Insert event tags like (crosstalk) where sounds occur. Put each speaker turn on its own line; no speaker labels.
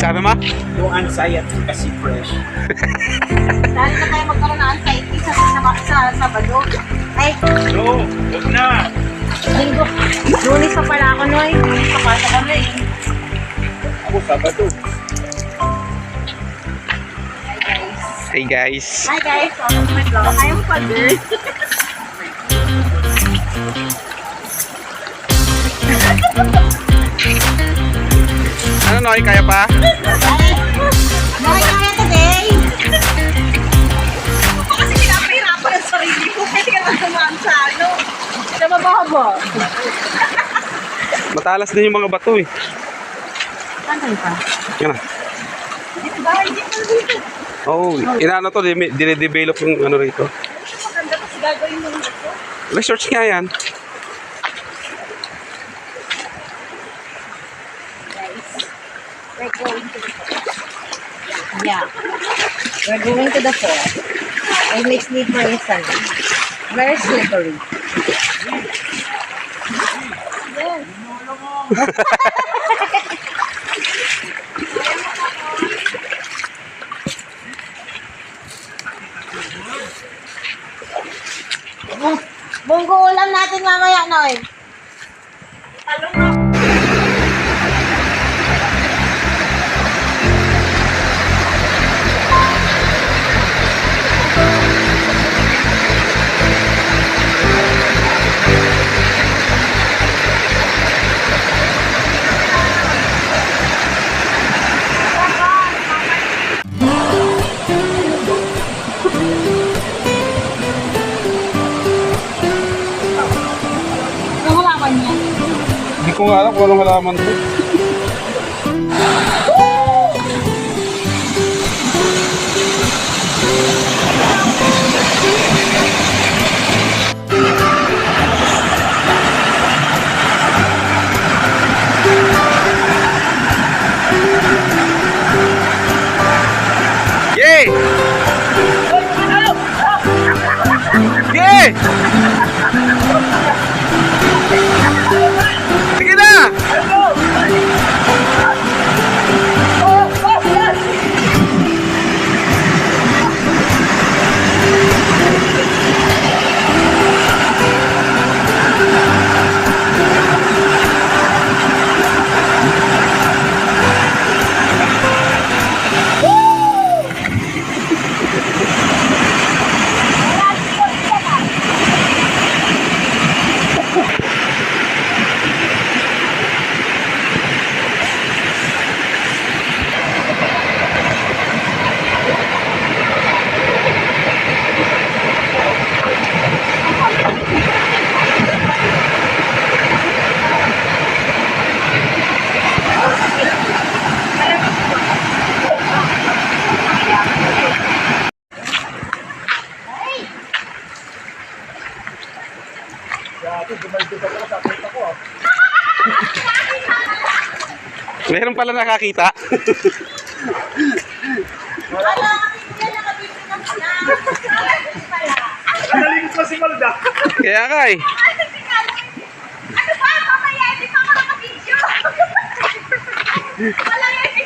Sana ma?
Yung anxiety kasi fresh.
Dahil na tayo magkaroon ng anxiety sa, sa, sa Sabado. Ay,
No, huwag na.
linggo. Lunes pa pala ako, Noy. Lunes pa pala kami.
Ako Sabado.
Hey guys.
Hi guys, welcome to my vlog. I am Father.
Noy, kaya pa?
Kaya today? Kasi pinapahirapan ang sarili ko. Pwede ka na tumaan sa ano. Sa mababa.
Matalas din yung mga bato eh.
Saan pa?
Yan na.
Dito ba? Hindi pa dito.
Oh, inaano to, dine-develop yung ano rito.
Maganda kasi gagawin mo ito.
Research nga yan.
We're going to the falls. Yeah. We're going to the falls. It makes me for instant. Very slippery. Yes. Bunggo ulam natin mamaya, Noy.
Ko nga alam kung anong halaman to. Yay! Meron pala nakakita.
Wala.
Nakalimit pa si Malda.
Kaya nga eh.
Ano ba? Mamaya, hindi pa ako nakabidyo. (laughs) Wala yan